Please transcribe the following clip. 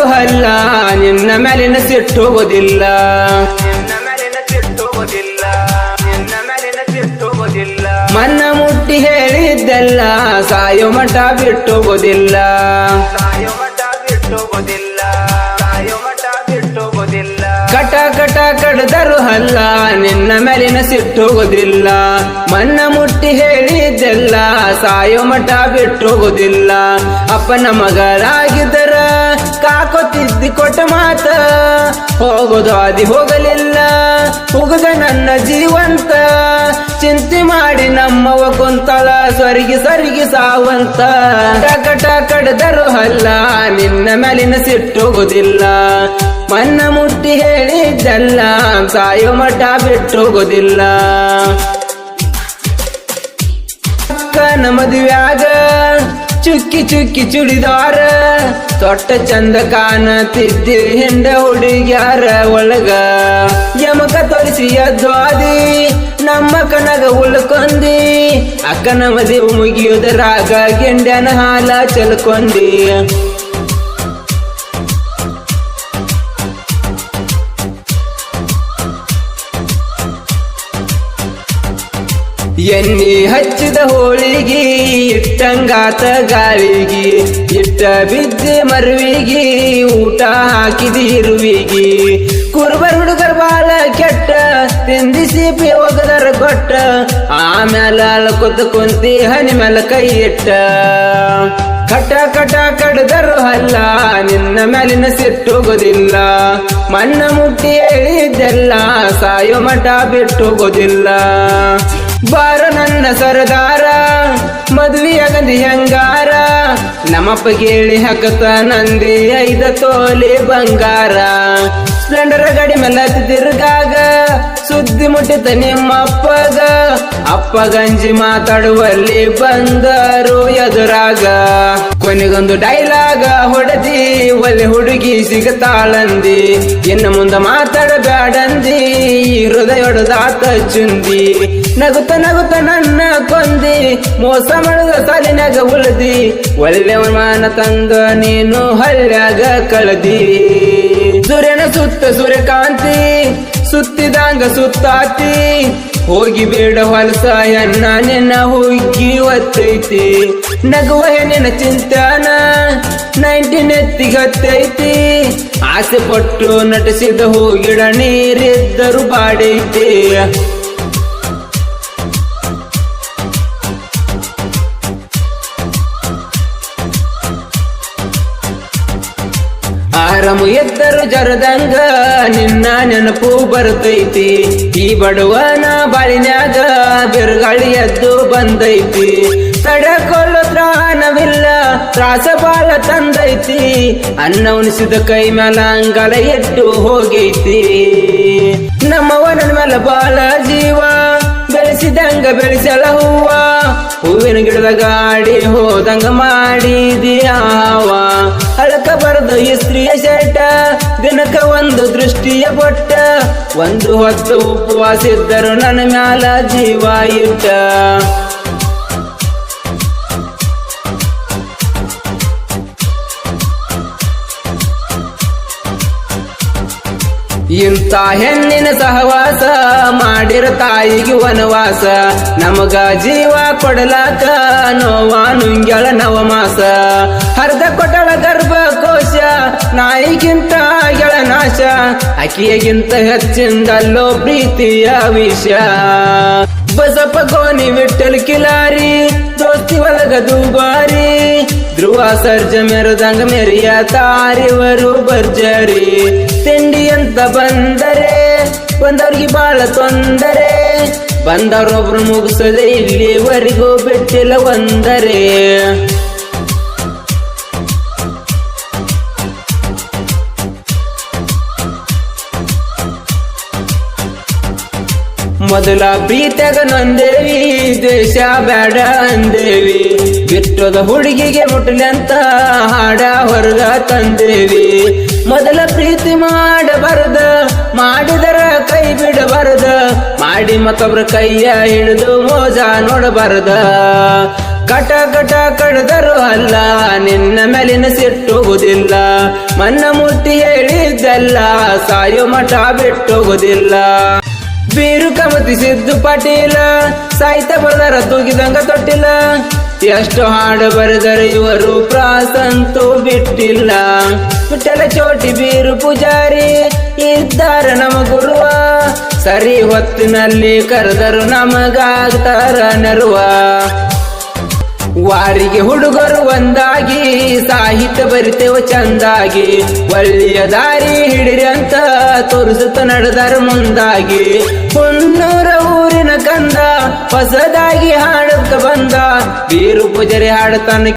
ಅಲ್ಲ ನಿನ್ನ ಮೇಲಿನ ಸಿಟ್ಟೋಗೋದಿಲ್ಲ ಮನ್ನ ಮುಟ್ಟಿ ಹೇಳಿದ್ದೆಲ್ಲ ಸಾಯೋ ಮಠ ಬಿಟ್ಟುವುದಿಲ್ಲ. ಕಟ ಕಟ ಕಡದರು ಅಲ್ಲ, ನಿನ್ನ ಮೇಲಿನ ಸಿಟ್ಟೋಗೋದಿಲ್ಲ ಮನ್ನ ಮುಟ್ಟಿ ಹೇಳಿದ್ದೆಲ್ಲ ಸಾಯೋ ಮಠ ಬಿಟ್ಟೋಗೋದಿಲ್ಲ ಅಪ್ಪನ ಮಗಳಾಗಿದ್ದರ ಕಾಕೋತಿದ್ದಿ ಕೊಟ್ಟ ಮಾತ, ಹೋಗೋದು ಅದಿ ಹೋಗಲಿಲ್ಲ ಹೋಗದ ನನ್ನ ಜೀವಂತ. ಚಿಂತೆ ಮಾಡಿ ನಮ್ಮವ ಕುಂತಳ, ಸ್ವರಿಗಿ ಸರಿಗಿ ಸಾವಂತ. ಕಟ ಕಡದರು ಅಲ್ಲ ನಿನ್ನ ಮೇಲಿನ ಸಿಟ್ಟು ಹೋಗೋದಿಲ್ಲ ಮನ್ನ ಮುಟ್ಟಿ ಹೇಳಿದ್ದಲ್ಲ, ಸಾಯೋ ಮಠ ಬಿಟ್ಟು ಹೋಗೋದಿಲ್ಲ ಅಕ್ಕನ ಮದುವ್ಯಾಗ ಚುಕ್ಕಿ ಚುಕ್ಕಿ ಚುಡಿದಾರ. ತೊಟ್ಟ ಚಂದ ಕಾಣತಿದ್ದಿ ಹೆಂಡ ಹುಡುಗ್ಯಾರ ಒಳಗ. ಯಮಕ ತೋರಿಸಿ ಅದ್ವಾದಿ, ನಮ್ಮ ಕನಗ ಉಳ್ಕೊಂಡಿ ಅಕ್ಕನ ಮದುವೆ ಮುಗಿಯುವುದರಾಗ ಗೆಂಡನ ಹಾಲ ಚಲ್ಕೊಂಡಿ ಎಣ್ಣಿ ಹಚ್ಚಿದ ಹೋಳಿಗಿ, ಇಟ್ಟಂಗಾತ ಗಾಳಿಗಿ, ಇಟ್ಟ ಬಿದ್ದೆ ಮರುವಿಗಿ, ಊಟ ಹಾಕಿದ ಇರುವಿಗಿ. ಕುರುಬರ್ ಹುಡುಗರ್ ಬಾಲ ಕೆಟ್ಟ, ತಿಂದಿಸಿ ಹೋಗದರ ಕೊಟ್ಟ, ಆಮ್ಯಾಲ ಅಳ್ಕೊತ ಕುಂತಿ ಹನಿ ಮ್ಯಾಲ ಕೈ ಇಟ್ಟ. ಕಟ ಕಟ ಕಡದರು ಹಲ್ಲ, ನಿನ್ನ ಮೇಲಿನ ಸಿಟ್ಟು ಹೋಗೋದಿಲ್ಲ ಮಣ್ಣ ಮುಟ್ಟಿ ಹೇಳಿದ್ದೆಲ್ಲ ಸಾಯೋ ಮಠ ಬಿಟ್ಟು ಹೋಗೋದಿಲ್ಲ ಬಾರ ನನ್ನ ಸರದಾರ ಮದುವೆಯಾಗಂದಿ ಹೆಂಗಾರ, ನಮ್ಮಪ್ಪ ಕೇಳಿ ಹಾಕತ ನಂದಿ ಐದ ತೋಲೆ ಬಂಗಾರ. ಸ್ಪ್ಲೆಂಡರ್ ಗಡಿ ಮೇಲೆ ತಿರ್ಗಾಗ, ಸುದ್ದಿ ಮುಟ್ಟಿತ ನಿಮ್ಮಪ್ಪಗ, ಅಪ್ಪ ಗಂಜಿ ಮಾತಾಡುವಲ್ಲಿ ಬಂದರು ಎದುರಾಗ. ಕೊನೆಗೊಂದು ಡೈಲಾಗ ಹೊಡೆದಿ ಒಲೆ ಹುಡುಗಿ ಸಿಗತಾಳಂದಿ, ಇನ್ನು ಮುಂದೆ ಮಾತಾಡಬೇಡಂದಿ. ಹೊಡೆದಾತ ಚುಂದಿ ನಗುತ್ತ ನಗುತ್ತ ನನ್ನ ಕೊಂದಿ. ಮೋಸ ಮಾಡುದ ಸಾಲಿನಾಗ ಉಳದಿ. ಒಳ್ಳೆ ಮಾನ ತಂದ ನೀನು ಹಳ್ಳ್ಯಾಗ ಕಳದಿ. ಸೂರ್ಯನ ಸುತ್ತ ಸೂರ್ಯಕಾಂತಿ, ಸುತ್ತಿದಂಗ ಸುತ್ತಾತಿ. ಹೋಗಿ ಬೇಡ ಹೊಲಸ, ಎನ್ನ ನಿನ್ನ ಹುಗ್ಗಿ ಒತ್ತೈತಿ. ನಗುವ ಹೆಣ್ಣಿನ ಚಿಂತನ. ನೈನ್ಟೀನ್ ಎತ್ತಿಗತ್ತೈತಿ ಆಸೆ ಪಟ್ಟು ನಟಿಸಿದ ಹೋಗಿಡ ನೀರಿದ್ದರು ಬಾಡೈತಿ. ಆರಾಮು ಎದ್ದರು ಜರದಂಗ, ನಿನ್ನ ನೆನಪು ಬರ್ತೈತಿ. ಈ ಬಡವನ ಬಾಳಿನ್ಯಾಗ ಬಿರುಗಾಳಿ ಎದ್ದು ಬಂದೈತಿ. ತಡಕೊಲ್ಲ ತ್ರಾಸ ಬಾಳ ತಂದೈತಿ. ಅನ್ನ ಉಣಿಸಿದ ಕೈ ಮ್ಯಾಲ ಅಂಗಲ ಎಟ್ಟು ಹೋಗೈತಿ. ನಮ್ಮವನ ಮೇಲೆ ಬಾಳ ಜೀವ, ಬೆಳೆಸಿದಂಗ ಬೆಳೆಸಲ ಹೂವ. ಹೂವಿನ ಗಿಡದ ಗಾಡಿ ಹೋದಂಗ ಮಾಡಿದ್ಯಾವ ಅಳಕ ಬರದು ಇಸ್ತ್ರೀಯ ಸ್ತ್ರೀಯ ಶರ್ಟ, ದಿನಕ ಒಂದು ದೃಷ್ಟಿಯ ಬೊಟ್ಟ. ಒಂದು ಹೊತ್ತು ಉಪವಾಸ ಇದ್ದರು ನನ್ನ ಮ್ಯಾಲ ಜೀವ ಇಟ್ಟ. ಇಂಥ ಹೆಣ್ಣಿನ ಸಹವಾಸ ಮಾಡಿರ ತಾಯಿಗೆ ವನವಾಸ. ನಮಗ ಜೀವ ಕೊಡಲಾಕ ನೋವಾ ನುಂಗ್ಯಾಳ ನವಮಾಸ. ಹರ್ದ ಕೊಟ್ಟಳ ಗರ್ಭಕೋಶ ನಾಯಿಗಿಂತ ಗೆಳ ನಾಶ. ಅಕ್ಕಿಯಗಿಂತ ಹೆಚ್ಚಿಂದಲ್ಲೋ ಪ್ರೀತಿಯ ವಿಷ. ಬಸಪ್ಪ ಕೋನಿ ವಿಠಲ್ ಕಿಲಾರಿ, ದೋಸ್ತಿ ಒಳಗ ದುಬಾರಿ. ಧ್ರುವ ಸರ್ಜ ಮೆರದಂಗ ಮೆರಿಯ ತಾರಿವರು ಬರ್ಜರಿ ತಿಂಡಿ ಅಂತ ಬಂದರೆ, ಬಂದವ್ರಿಗೆ ಬಾಳ ತೊಂದರೆ. ಬಂದವರೊಬ್ರು ಮುಗಿಸದೆ ಇಲ್ಲಿವರೆಗೂ ಬಿಟ್ಟಿಲ್ಲ ಒಂದರೆ. ಮೊದಲ ಪ್ರೀತಿಯಾಗ ನೊಂದೇವಿ, ದೇಶ ಬೇಡ ಅಂದೇವಿ. ಬಿಟ್ಟದ ಹುಡುಗಿಗೆ ಮುಟ್ಲಿ ಅಂತ ಹಾಡ ಹೊರಗ ತಂದೇವಿ. ಮೊದಲ ಪ್ರೀತಿ ಮಾಡಬಾರದ, ಮಾಡಿದರ ಕೈ ಬಿಡಬಾರದ, ಮಾಡಿ ಮತ್ತೊಬ್ರ ಕೈಯ ಹಿಡಿದು ಮೋಜ ನೋಡಬಾರದ. ಕಟ ಕಟ ಕಡದರು ಅಲ್ಲ, ನಿನ್ನ ಮೇಲಿನ ಸಿಟ್ಟೋಗುದಿಲ್ಲ ಮನ್ನ ಮುಟ್ಟಿ ಹೇಳಿದ್ದಲ್ಲ, ಸಾಯೋ ಮಠ ಬಿಟ್ಟೋಗುದಿಲ್ಲ ಬೀರು ಕಮತಿ ಸಿದ್ದು ಪಾಟೀಲ. ಸಾಹಿತ್ಯ ಬರದಾರ ತೂಗಿದಂಗ ತೊಟ್ಟಿಲ್ಲ. ಎಷ್ಟು ಹಾಡು ಬರೆದರೆ ಇವರು ಪ್ರಾಸಂತೂ ಬಿಟ್ಟಿಲ್ಲ. ಬಿಟ್ಟಲ ಚೋಟಿ ಬೀರು ಪೂಜಾರಿ ಇದ್ದಾರ ನಮ ಗುರುವ. ಸರಿ ಹೊತ್ತಿನಲ್ಲಿ ಕರೆದರು ನಮಗಾಗ್ತಾರ ನರುವ. ವಾರಿಗೆ ಹುಡುಗರು ಒಂದಾಗಿ, ಸಾಹಿತ್ಯ ಬರಿತೇವ ಚಂದಾಗಿ. ಒಳ್ಳೆಯ ದಾರಿ ಹಿಡಿರಿ ಅಂತ ತೋರಿಸುತ್ತ ನಡೆದರು ಮುಂದಾಗಿ. ಹುನ್ನೂರ ಊರಿನ ಕಂದ ಹೊಸದಾಗಿ ಹಾಡುತ್ತ ಬಂದ. ಬೀರು ಪೂಜರಿ ಹಾಡುತ್ತಾನ